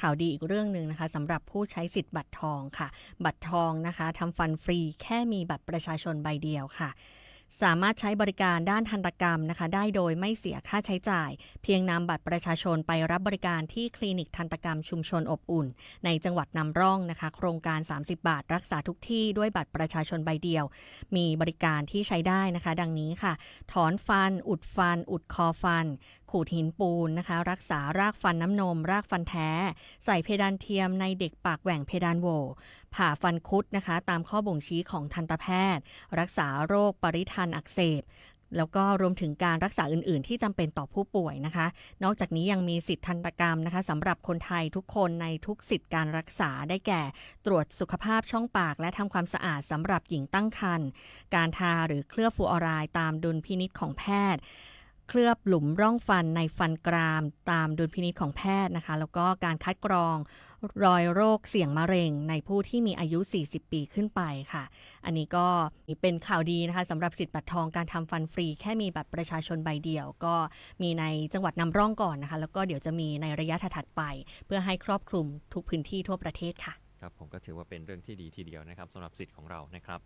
ข่าวดีอีกเรื่องหนึ่งนะคะสำหรับผู้ใช้สิทธิ์บัตรทองค่ะ บัตรทองนะคะทำฟันฟรีแค่มีบัตรประชาชนใบเดียวค่ะสามารถใช้บริการด้านทันตกรรมนะคะ ได้โดยไม่เสียค่าใช้จ่าย เพียงนำบัตรประชาชนไปรับบริการที่คลินิกทันตกรรมชุมชนอบอุ่น ในจังหวัดนำร่องนะคะ โครงการ 30 บาท รักษาทุกที่ด้วยบัตรประชาชนใบเดียว มีบริการที่ใช้ได้นะคะ ดังนี้ค่ะ ถอนฟัน อุดฟัน อุดคอฟันขูดหินปูนนะคะ รักษารากฟันน้ำนม รากฟันแท้ ใส่เพดานเทียมในเด็กปากแหว่งเพดานโวผ่าฟันคุดนะคะ ตามข้อบ่งชี้ของทันตแพทย์ รักษาโรคปริทันอักเสบแล้วก็รวมถึงการรักษาอื่น ๆ ที่จำเป็นต่อผู้ป่วยนะคะ นอกจากนี้ยังมีสิทธิทันตกรรมนะคะสำหรับคนไทยทุกคนในทุกสิทธิการรักษาได้แก่ ตรวจสุขภาพช่องปาก และทำความสะอาดสำหรับหญิงตั้งครรภ์การทาหรือเคลือบฟูออไรด์ตามดุลพินิษของแพทย์ เคลือบหลุมร่องฟันในฟันกรามตามดุลพินิษของแพทย์นะคะ แล้วก็การคัดกรองรอยโรคเสี่ยงมะเร็งในผู้ที่มีอายุ 40 ปีขึ้นไปค่ะ อันนี้ก็เป็นข่าวดีนะคะสำหรับสิทธิ์บัตรทองการทำฟันฟรี แค่มีบัตรประชาชนใบเดียว ก็มีในจังหวัดนำร่องก่อนนะคะ แล้วก็เดี๋ยวจะมีในระยะถัดๆไป เพื่อให้ครอบคลุมทุกพื้นที่ทั่วประเทศค่ะ ครับผมก็ถือว่าเป็นเรื่องที่ดีทีเดียวนะครับสำหรับสิทธิ์ของเรานะครับ